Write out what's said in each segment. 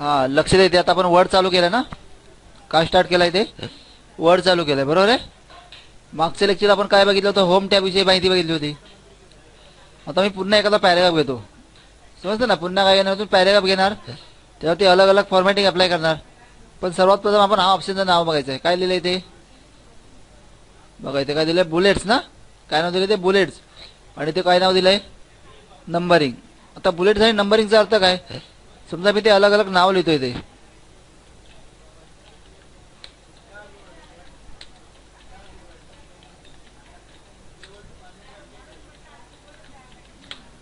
हा लक्ष देते आता आपण वर्ड चालू केलं ना? काय स्टार्ट केलाय ते? वर्ड चालू केलंय बरोबर आहे? मागच्या लेक्चर आपण काय बघितलं होतं? होम टॅब विषयी माहिती बघितली होती. आता मी पुन्हा एखादा पॅरेग्राफ घेतो. समजतं ना? पुन्हा काय घेणार? पॅरेग्राफ घेणार. त्यावरती अलग अलग फॉर्मॅटिंग अप्लाय करणार. पण सर्वात प्रथम आपण हा ऑप्शनचं नाव बघायचं आहे काय लिहिलंय ते? बघा इथे काय दिलंय? बुलेट्स ना? काय नाव दिलं ते? बुलेट्स आणि ते काय नाव दिलंय? नंबरिंग आता बुलेट्स आणि नंबरिंगचा अर्थ काय? समजा मी ते अलग अलग नाव लिहितोय ते.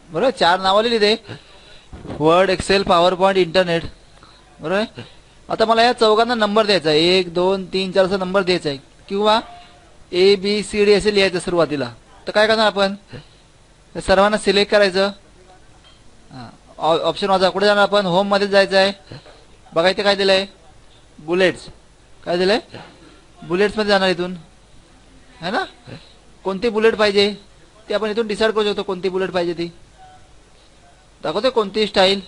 बरोबर? चार नावं लिहिली ते. Word Excel PowerPoint internet बरोबर? आहे आता मला या चौघांना नंबर द्यायचा आहे. एक दोन तीन चार असा नंबर द्यायचा आहे. किंवा ए बी सी डी असे लिहायचं सुरुवातीला. तर काय करणार आपण? सर्वांना सिलेक्ट करायचं. हां. ऑप्शन वाजा कुठे जाणार आपण? होममध्ये जायचं आहे बघा इथे काय दिलंय? बुलेट्स काय दिलंय? बुलेट्समध्ये जाणार इथून. है ना? कोणती बुलेट पाहिजे? ते आपण इथून डिसाईड करू शकतो कोणती बुलेट पाहिजे ती. दाखवते कोणती स्टाईल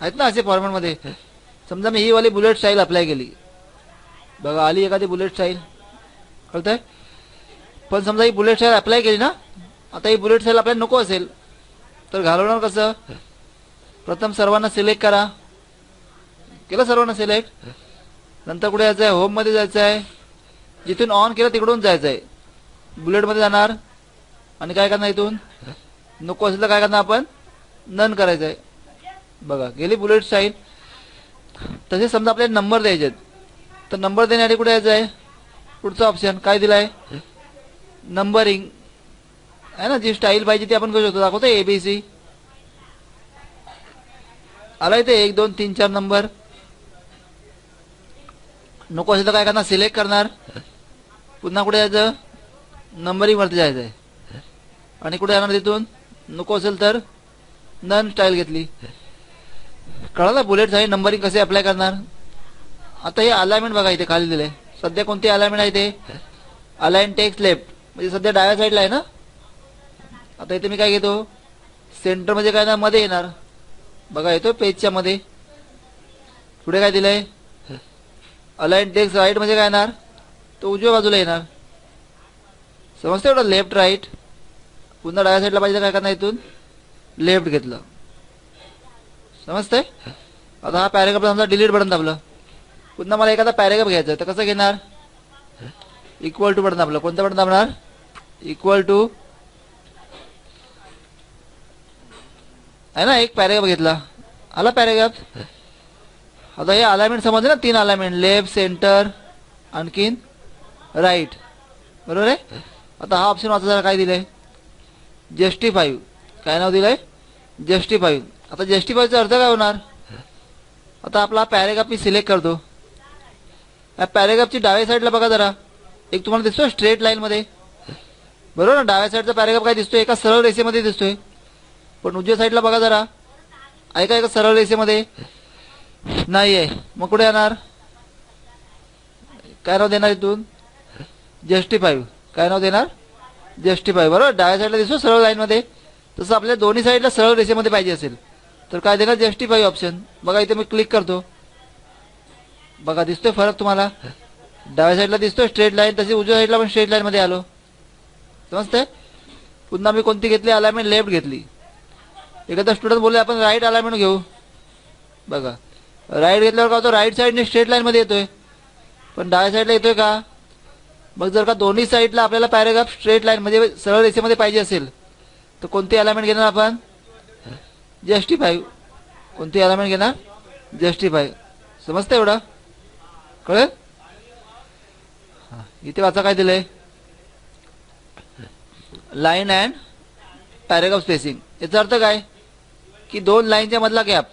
आहेत ना असे फॉर्मॅटमध्ये? समजा मी ही वाली बुलेट स्टाईल अप्लाय केली. बघा आली एखादी बुलेट स्टाईल कळतंय? पण समजा ही बुलेट स्टाईल अप्लाय केली ना आता ही बुलेट स्टाईल आपल्याला नको असेल. तर घालवणार कसं? प्रथम सर्वांना सिलेक्ट करा. केलं सर्वांना सिलेक्ट नंतर कुठे जायचं आहे होममध्ये जायचं आहे जिथून ऑन केलं तिकडून जायचं आहे बुलेटमध्ये जाणार. आणि काय करणार इथून? नको असेल तर काय करणार आपण? नन करायचं आहे बघा गेली बुलेट साईड तसे समजा आपल्याला नंबर द्यायचे आहेत. तर नंबर देण्यासाठी कुठे यायचं आहे पुढचा ऑप्शन काय दिला आहे नंबरिंग आहे ना जी स्टाईल पाहिजे ती आपण करू शकतो दाखवतो एबीसी आलाय इथे एक दोन तीन चार नंबर नको असेल तर काय करणार सिलेक्ट करणार. पुन्हा कुठे जायचं? नंबरिंग वरती जायचं आहे आणि कुठे जाणार तिथून? नको असेल तर नन स्टाईल घेतली. कळालं? बुलेट आहे नंबरिंग कसे अप्लाय करणार? आता हे अलाइनमेंट बघा इथे खाली दिले सध्या कोणती अलाइनमेंट आहे ते? अलाइन टेक्स लेफ्ट म्हणजे सध्या डाव्या साईडला आहे ना? आता इथे मी काय घेतो? सेंटरमध्ये काय ना मध्ये येणार. बघा येतो पेजच्या मध्ये. पुढे काय दिलंय? अलाइन टेक्स्ट राईटमध्ये काय येणार? तो उजव्या बाजूला येणार. समजतं एवढं? लेफ्ट राईट पुन्हा डाव्या साईडला पाहिजे तर काय करणार इथून? लेफ्ट घेतलं. समजतंय? आता हा पॅरेग्राफ समजा डिलीट बटन दाबलं. पुन्हा मला एखादा पॅरेग्राफ घ्यायचा तर कसं घेणार? इक्वल टू बटन दाबलं. कोणतं बटन दाबणार? इक्वल टू आहे ना एक पॅरेग्राफ घेतला. आला पॅरेग्राफ? आता हे अलायमेंट समजले ना तीन अलायमेंट लेफ्ट सेंटर आणखीन राईट बरोबर आहे? आता हा ऑप्शन वाचा जरा काय दिलंय? जस्टिफाईव्ह काय नाव दिलंय? जस्टिफाईव्ह आता जस्टिफाईव्हचा अर्थ काय होणार? आता आपला पॅरेग्राफ मी सिलेक्ट करतो. या पॅरेग्राफची डाव्या साईडला बघा जरा. एक तुम्हाला दिसतो स्ट्रेट लाईनमध्ये बरोबर ना? डाव्या साईडचा पॅरेग्राफ काय दिसतोय? एका सरळ रेषेमध्ये दिसतोय. पण उजव्या साईडला बघा जरा. ऐका ऐका सरळ रेषेमध्ये. नाही आहे मग कुठे येणार? काय नाव देणार इथून? जस्टिफाईव्ह काय नाव देणार? जस्टिफाईव्ह बरोबर? डाव्या साईडला दिसतो सरळ लाईन मध्ये. तसं आपल्या दोन्ही साईडला सरळ रेषेमध्ये पाहिजे असेल. तर काय देणार? जस्टिफाईव्ह ऑप्शन बघा इथे मी क्लिक करतो. बघा दिसतोय फरक तुम्हाला? डाव्या साईडला दिसतोय स्ट्रेट लाईन तशी उजव्या साईडला पण स्ट्रेट लाईन मध्ये आलो. समजतंय? पुन्हा मी कोणती घेतली? अलाइनमेंट लेफ्ट घेतली. एखादा स्टुडंट बोलले आपण राईट अलाइनमेंट घेऊ. बघा. राईट घेतल्यावर का होतो? राईट साईडने स्ट्रेट लाईनमध्ये येतोय. पण डाव्या साईडला येतोय का? मग जर का दोन्ही साईडला आपल्याला पॅरेग्राफ स्ट्रेट लाईन म्हणजे सरळ रेषेमध्ये पाहिजे असेल तर कोणती अलाइनमेंट घेणार आपण? जस्टिफाय कोणती अलाइनमेंट घेणार? जस्टिफाय समजतं एवढं? कळेल? हा, इथे वाचा काय दिलंय? लाईन अँड पॅरेग्राफ स्पेसिंग याचा अर्थ काय? की दोन लाईनच्या मधला gap.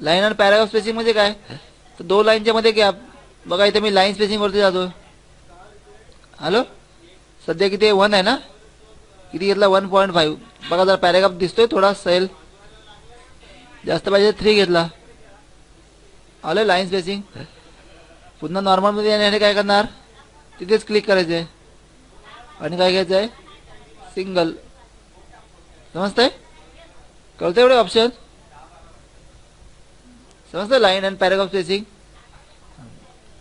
Line and paragraph spacing म्हणजे काय? तर दोन लाईनच्या मध्ये गॅप. बघा इथे मी लाईन स्पेसिंग वरती जातो हॅलो? सध्या किती वन आहे ना? किती घेतला? One point five. बघा जरा पॅराग्राफ दिसतोय थोडा सेल. जास्त पाहिजे थ्री घेतला. आलं लाईन स्पेसिंग पुन्हा नॉर्मलमध्ये येण्यासाठी काय करणार? तिथेच क्लिक करायचं आहे आणि काय घ्यायचं आहे सिंगल समजतंय? कळतं एवढे ऑप्शन समजतं? लाईन अँड पॅरेग्राफ स्पेसिंग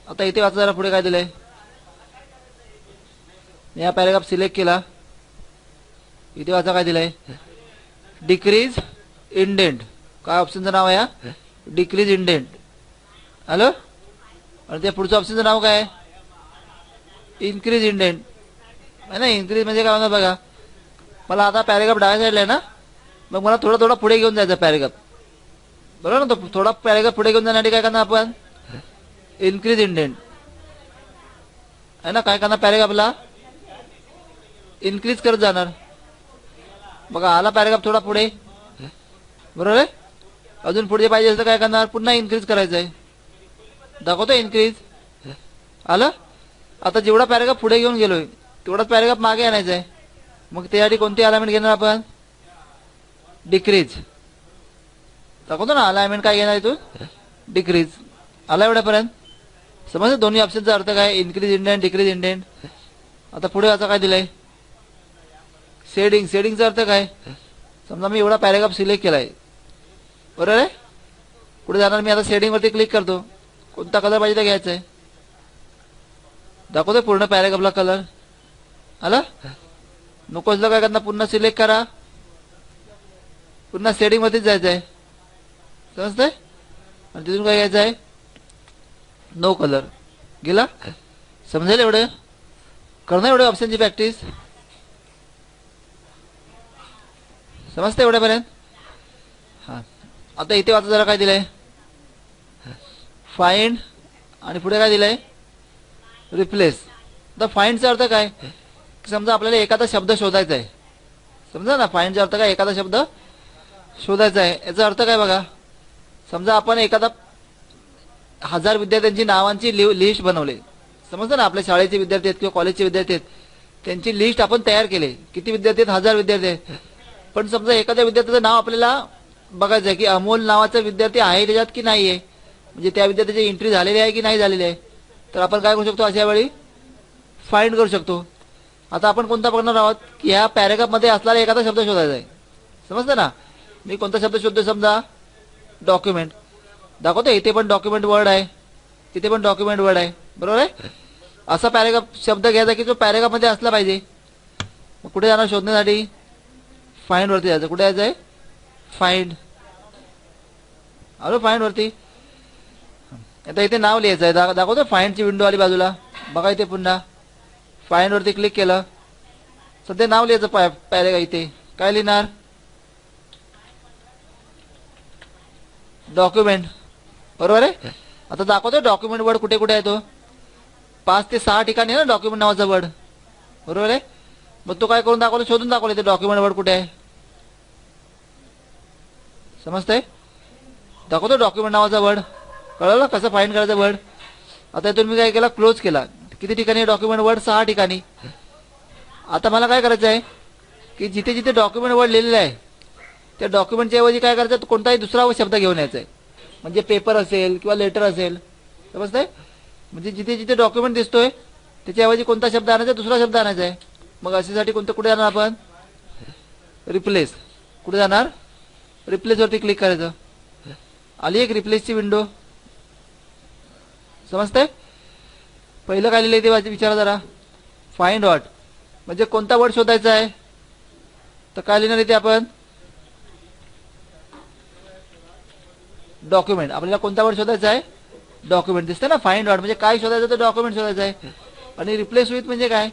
आता इथे वाचा जरा पुढे काय दिलंय? मी हा पॅरेग्राफ सिलेक्ट केला. इथे वाचा काय दिलंय? डिक्रीज इंडेंट काय ऑप्शनचं नाव आहे हा? डिक्रीज इंडेंट हॅलो आणि त्या पुढचं ऑप्शनचं नाव काय? आहे इन्क्रीज इंडेंट नाही ना इन्क्रीज म्हणजे काय होणार बघा. मला आता पॅरेग्राफ डाव्या साईडला आहे ना? मग मला थोडा थोडा पुढे घेऊन जायचा पॅरेग्राफ. बरोबर ना? तो थोडा पॅरेग्राफ पुढे घेऊन जाण्यासाठी काय करणार आपण? इन्क्रीज इंडेंट आहे ना? काय करणार पॅरेग्राफला? इन्क्रीज करत जाणार. बघा आला पॅरेग्राफ थोडा पुढे. बरोबर आहे? अजून पुढे पाहिजे असेल तर काय करणार? पुन्हा इन्क्रीज करायचं आहे दाखवतो इन्क्रीज आलं? आता जेवढा पॅरेग्राफ पुढे घेऊन गेलोय तेवढाच पॅरेग्राफ मागे आणायचा आहे मग त्यासाठी कोणती अलाइनमेंट घेणार आपण? डिक्रीज दाखवतो ना अलायमेंट काय घेणार इथून डिक्रीज आला एवढ्यापर्यंत? समज दोन्ही ऑप्शनचा अर्थ काय? इन्क्रीज इंडेंट डिक्रीज इंडेंट आता पुढे आता काय दिलंय? सेडिंग सेडिंगचा अर्थ काय? समजा मी एवढा पॅरेग्राफ सिलेक्ट केलाय. बरोबर आहे? पुढे जाणार मी आता सेडिंगवरती क्लिक करतो. कोणता कलर पाहिजे तर घ्यायचा आहे. दाखवतो पूर्ण पॅरेग्राफला कलर आला? नकोच असलं काय करणार? पुन्हा सिलेक्ट करा. पुन्हा सेटिंग मध्येच जायचं आहे समजतंय? आणि तिथून काय घ्यायचं आहे नो कलर गेला? समजेल एवढं? करणार एवढे ऑप्शनची प्रॅक्टिस समजतं एवढ्यापर्यंत? हां. आता इथे वाचा जरा काय दिलंय? फाईंड आणि पुढे काय दिलंय? रिप्लेस तर फाईंडचा अर्थ काय? समजा आपल्याला एखादा शब्द शोधायचा आहे समजा ना फाईनचा अर्थ काय? एखादा शब्द शोधायचा आहे. याचा अर्थ काय बघा? समजा आपण एखादा हजार विद्यार्थ्यांची नावांची लिस्ट बनवली. समजतं ना? आपल्या शाळेचे विद्यार्थी आहेत किंवा कॉलेजचे विद्यार्थी आहेत. त्यांची लिस्ट आपण तयार केली. किती विद्यार्थी आहेत? हजार विद्यार्थी आहेत. पण समजा एखाद्या विद्यार्थ्याचं नाव आपल्याला बघायचं आहे की अमोल नावाचा विद्यार्थी आहे त्याच्यात की नाही आहे म्हणजे त्या विद्यार्थ्याची एंट्री झालेली आहे की नाही झालेली आहे? तर आपण काय करू शकतो अशा वेळी? फाईंड करू शकतो. आता आपण कोणता बघणार आहोत? की ह्या पॅरेग्राफमध्ये असणारा एखादा शब्द शोधायचा आहे. समजतं ना? मी कोणता शब्द शोधतो समजा? डॉक्युमेंट दाखवतो इथे पण डॉक्युमेंट वर्ड आहे. तिथे पण डॉक्युमेंट वर्ड आहे. बरोबर आहे? असा पॅरेग्राफ शब्द घ्यायचा की जो पॅरेग्राफमध्ये असला पाहिजे. मग कुठे जाणार शोधण्यासाठी? फाइंड वरती जायचं. कुठे जायचं आहे फाईंड अरे फाइंड वरती. आता इथे नाव लिहायचं आहे. दा दाखवतो फाईंडची विंडो आली बाजूला. बघा इथे पुन्हा. फाइंड वरती क्लिक केलं. सध्या नाव लिहायचं पॅ पॅरेगा इथे. काय लिहिणार? डॉक्युमेंट बरोबर आहे? आता दाखवतो डॉक्युमेंट वर्ड कुठे कुठे आहे तो. पाच ते सहा ठिकाणी आहे ना डॉक्युमेंट नावाचा वर्ड बरोबर आहे? मग तो काय करून दाखवलं शोधून दाखवलं ते डॉक्युमेंट वर्ड कुठे आहे. समजतंय? दाखवतो डॉक्युमेंट नावाचा वर्ड कळलं? कसं फाईंड करायचा वर्ड आता इथून मी काय केला? क्लोज केला. किती ठिकाणी डॉक्युमेंट वर्ड सहा ठिकाणी. आता मला काय करायचं आहे की जिथे जिथे डॉक्युमेंट वर्ड लिहिलेलं आहे त्या डॉक्युमेंटच्या ऐवजी काय करायचं कोणताही दुसरा शब्द घेऊन यायचा आहे म्हणजे पेपर असेल किंवा लेटर असेल. समजतंय? म्हणजे जिथे जिथे डॉक्युमेंट दिसतोय त्याच्याऐवजी कोणता शब्द आणायचा दुसरा शब्द आणायचा आहे. मग अशासाठी कोणतं कुठे जाणार आपण? रिप्लेस कुठे जाणार? रिप्लेसवरती क्लिक करायचं. आली एक रिप्लेसची विंडो समजतंय? पहिलं काय लिहिलं ते विचारा जरा. फाईंड वॉट म्हणजे कोणता वर्ड शोधायचा आहे? तर काय लिहिणार इथे आपण? डॉक्युमेंट आपल्याला कोणता वर्ड शोधायचा आहे? डॉक्युमेंट दिसतं ना? फाईंड वर्ड म्हणजे काय शोधायचं तर डॉक्युमेंट शोधायचं आहे. आणि रिप्लेस विथ म्हणजे काय?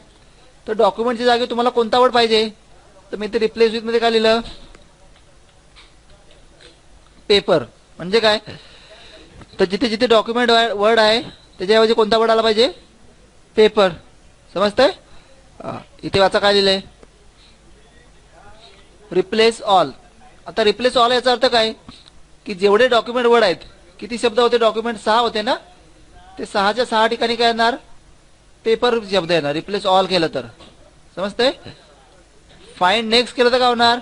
तर डॉक्युमेंटच्या जागी तुम्हाला कोणता वर्ड पाहिजे? तर मी ते रिप्लेस विथमध्ये काय लिहिलं? पेपर म्हणजे काय? तर जिथे जिथे डॉक्युमेंट वर्ड आहे त्याच्याऐवजी कोणता वर्ड आला पाहिजे? पेपर समजतंय? इथे वाचा काय लिहिलंय? रिप्लेस ऑल आता रिप्लेस ऑल याचा अर्थ काय? की जेवढे डॉक्युमेंट वर्ड आहेत किती शब्द होते डॉक्युमेंट सहा होते ना? ते सहाच्या सहा ठिकाणी काय येणार? पेपर शब्द येणार. रिप्लेस ऑल केलं तर. समजतंय? फाईन नेक्स्ट केलं तर काय होणार?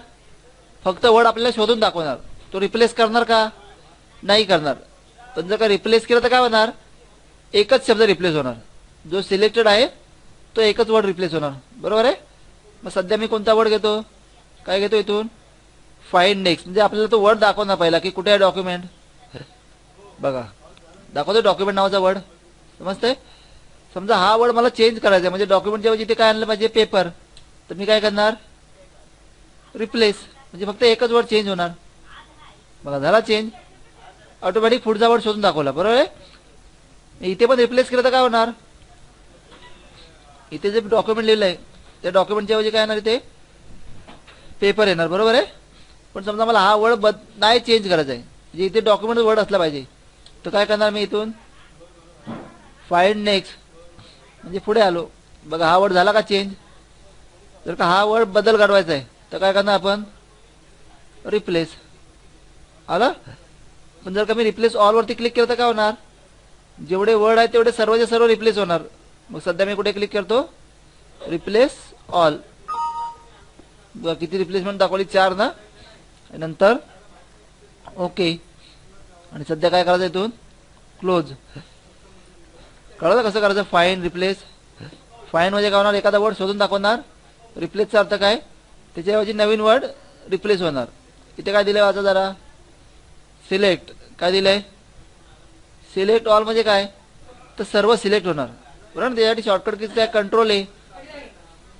फक्त वर्ड आपल्याला शोधून दाखवणार. तो रिप्लेस करणार का? नाही करणार. पण जर का रिप्लेस केलं तर काय होणार? एकच शब्द रिप्लेस होणार. जो सिलेक्टेड आहे तो एकच वर्ड रिप्लेस होणार. बरोबर आहे? मग सध्या मी कोणता वर्ड घेतो? काय घेतो इथून? फाईंड नेक्स्ट म्हणजे आपल्याला तो वर्ड दाखवणार पहिला की कुठे आहे डॉक्युमेंट बघा. दाखवतो डॉक्युमेंट नावाचा वर्ड समजते समजा हा वर्ड मला चेंज करायचा आहे. म्हणजे डॉक्युमेंटच्या ऐवजी ते काय आणलं पाहिजे पेपर तर मी काय करणार? रिप्लेस म्हणजे फक्त एकच वर्ड चेंज होणार. बघा झाला चेंज ऑटोमॅटिक पुढचा वर्ड शोधून दाखवला. बरोबर आहे? इथे पण रिप्लेस केलं तर काय होणार? इथे जे डॉक्युमेंट लिहिलं आहे त्या डॉक्युमेंटच्या ऐवजी काय येणार इथे? पेपर येणार. बरोबर आहे? पण समजा मला हा वर्ड बद नाही चेंज करायचा आहे. म्हणजे इथे डॉक्युमेंट वर्ड असला पाहिजे. तर काय करणार मी इथून? फाईंड नेक्स्ट म्हणजे पुढे आलो. बघा हा वर्ड झाला का चेंज जर का हा वर्ड बदल काढवायचा आहे तर काय करणार आपण? रिप्लेस आलं? पण जर का मी रिप्लेस ऑलवरती क्लिक केलं तर काय होणार? जेवढे वर्ड आहेत तेवढे सर्वचे सर्व रिप्लेस होणार. मग सध्या मी कुठे क्लिक करतो? रिप्लेस ऑल बघा किती रिप्लेसमेंट दाखवली? चार ना? नंतर ओके. आणि सध्या काय करायचं इथून? क्लोज कळलं कसं करायचं? फाईन रिप्लेस फाईन म्हणजे काय होणार? एखादा वर्ड शोधून दाखवणार. रिप्लेसचा अर्थ काय? त्याच्याऐवजी नवीन वर्ड रिप्लेस होणार. इथे काय दिलंय? वाचा जरा. सिलेक्ट काय दिलंय? सिलेक्ट ऑल म्हणजे काय? तर सर्व सिलेक्ट होणार. बरोबर ना? शॉर्टकट कीज काय कंट्रोल आहे.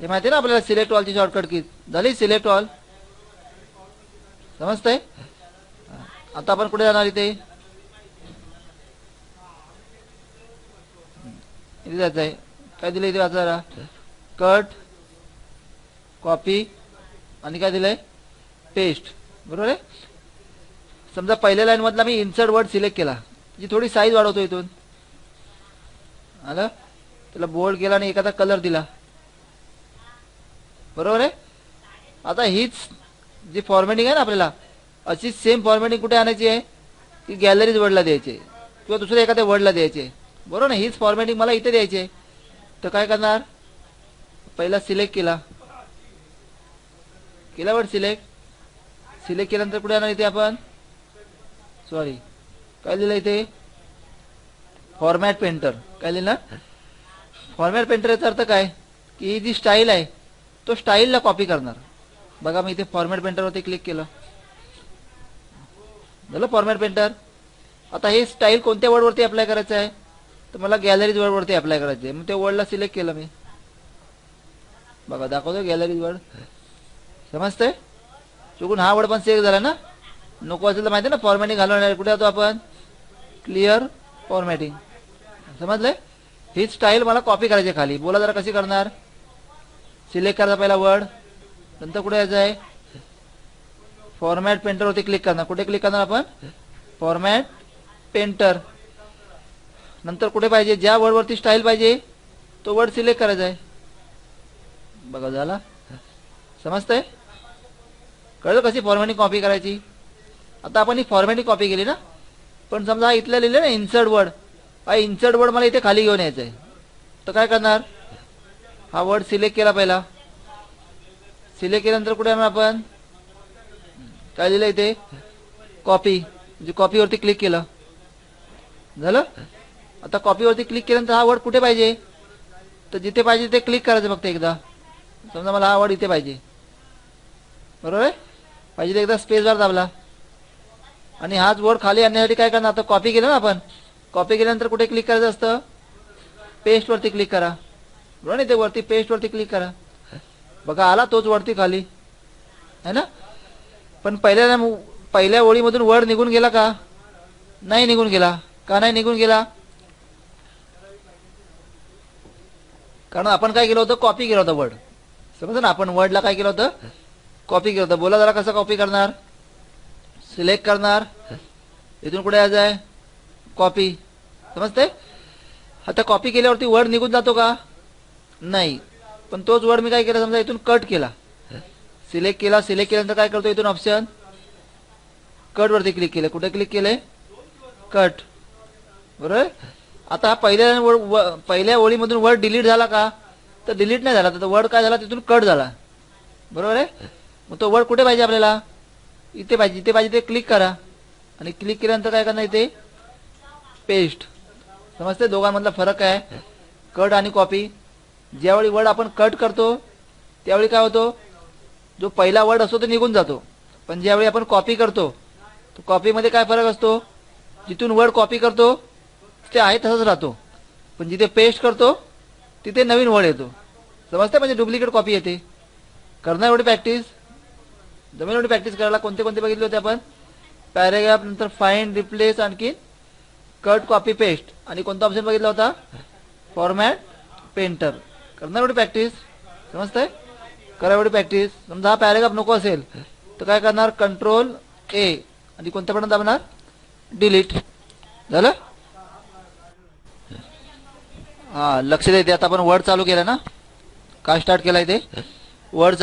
हे माहिती आहे ना आपल्याला? सिलेक्ट ऑलची शॉर्टकट कीज झाली सिलेक्ट ऑल समजतंय? आता आपण कुठे जाणार इथे? इथे जायचं आहे काय दिलं इथे वाचा जरा कट कॉपी आणि काय दिलंय? पेस्ट. बरोबर आहे? समजा पहिल्या लाईन मधला मी इन्सर्ट वर्ड सिलेक्ट केला. जी थोडी साईज वाढवतो इथून. आलं? त्याला बोल्ड केला आणि एखादा कलर दिला. बरोबर आहे? आता हीच जी फॉर्मॅटिंग आहे ना आपल्याला अशीच सेम फॉर्मॅटिंग कुठे आणायची आहे? की गॅलरीज वर्डला द्यायची आहे किंवा दुसऱ्या एखाद्या वर्डला द्यायची. आहे बरोबर ना हीच फॉर्मॅटिंग मला इथे द्यायची आहे. तर काय करणार? पहिला सिलेक्ट केला. केला वर्ड सिलेक्ट सिलेक्ट केल्यानंतर कुठे आणणार इथे आपण? सॉरी काय लिहिलं इथे? फॉर्मॅट पेंटर काय लिहिलं फॉर्मॅट पेंटर याचा अर्थ काय? की ही जी स्टाईल आहे तो स्टाईलला कॉपी करणार. बघा मी इथे फॉर्मॅट पेंटरवरती क्लिक केलं. झालं फॉर्मॅट पेंटर आता हे स्टाईल कोणत्या वर्डवरती अप्लाय करायचं आहे? तर मला गॅलरीज वर्डवरती अप्लाय करायचं आहे. मग त्या वर्डला सिलेक्ट केलं मी. बघा दाखवतो गॅलरीज वर्ड समजतंय? चुकून हा वर्ड पण सिलेक्ट झाला ना? नको असेल तर माहिती आहे ना फॉर्मॅटिंग घालवणार कुठे जातो आपण? क्लिअर फॉर्मॅटिंग समजलंय? ही स्टाईल मला कॉपी करायची खाली. बोला जरा कशी करणार? सिलेक्ट करायचा पहिला वर्ड नंतर कुठे यायचं आहे? फॉर्मॅट पेंटरवरती क्लिक करणार. कुठे क्लिक करणार आपण? फॉर्मॅट पेंटर नंतर कुठे पाहिजे? ज्या वर्डवरती स्टाईल पाहिजे तो वर्ड सिलेक्ट करायचा आहे. बघा झाला. समजतंय? कळलं कशी फॉर्मॅटिंग कॉपी करायची? आता आपण ही फॉर्मॅटिंग कॉपी केली ना? पण समजा इथलं लिहिलं ना इन्सर्ट वर्ड हा इन्सर्ट वर्ड मला इथे खाली घेऊन यायचं आहे तर काय करणार? हा वर्ड सिलेक्ट केला पहिला. सिले केल्यानंतर कुठे येणार आपण? काय लिहिलं इथे? कॉपी म्हणजे कॉपीवरती क्लिक केलं. झालं? आता कॉपीवरती क्लिक केल्यानंतर हा वर्ड कुठे पाहिजे? तर जिथे पाहिजे तिथे क्लिक करायचं फक्त एकदा. समजा मला हा वर्ड इथे पाहिजे. बरोबर आहे? पाहिजे तर एकदा स्पेस बार दाबला. आणि हाच वर्ड खाली आणण्यासाठी काय करणार? आता कॉपी केलं ना आपण. कॉपी केल्यानंतर कुठे क्लिक करायचं असतं? पेस्टवरती क्लिक करा. बरोबर ना ते वरती पेस्टवरती क्लिक करा. बघा आला तोच वरती खाली. है ना? पण पहिल्या पहिल्या ओळीमधून वर्ड निघून गेला का? नाही निघून गेला. का नाही निघून गेला? कारण आपण काय केलं होतं? कॉपी केलं होतं वर्ड समजा ना? आपण वर्डला काय केलं होतं? कॉपी केलं होतं. बोला जरा कसं कॉपी करणार? सिलेक्ट करणार? इथून कुठे यायचं आहे. कॉपी समजते आता कॉपी केल्यावरती वर्ड निघून जातो का? नाही. पण तोच वर्ड मी काय केला समजा इथून कट केला. सिलेक्ट केला सिलेक्ट केल्यानंतर काय करतो इथून ऑप्शन कट वरती क्लिक केलं. कुठे क्लिक केले कट बरोबर? आता हा पहिल्या पहिल्या ओळीमधून वर्ड डिलीट झाला का? तर डिलीट नाही झाला. तर वर्ड काय झाला? तिथून कट झाला. बरोबर आहे? मग तो वर्ड कुठे पाहिजे आपल्याला? इथे पाहिजे. इथे पाहिजे ते क्लिक करा. आणि क्लिक केल्यानंतर काय करणार इथे? पेस्ट समजते दोघांमधला फरक आहे. कट आणि कॉपी ज्यावेळी वर्ड आपण कट करतो त्यावेळी काय होतो? जो पहिला वर्ड असतो तो निघून जातो. पण ज्यावेळी आपण कॉपी करतो तो कॉपीमध्ये काय फरक असतो? जिथून वर्ड कॉपी करतो ते आहे तसंच राहतो. पण जिथे पेस्ट करतो तिथे नवीन वर्ड येतो. समजते म्हणजे डुप्लिकेट कॉपी येते. करणार एवढी प्रॅक्टिस जमेल एवढी प्रॅक्टिस करायला? कोणते कोणते बघितले होते आपण? पॅरेग्राफ नंतर फाईन रिप्लेस आणखी कट कॉपी पेस्ट आणि कोणता ऑप्शन बघितला होता? फॉर्मॅट पेंटर करणार एवढी प्रॅक्टिस समजतंय? करा एवढी प्रॅक्टिस समजा हा पॅरेग्राफ नको असेल तर काय करणार? कंट्रोल ए आणि कोणत्या बटन दाबणार? डिलीट झालं? हा लक्ष द्या आता आपण वर्ड चालू केलं ना? काय स्टार्ट केलाय ते? वर्ड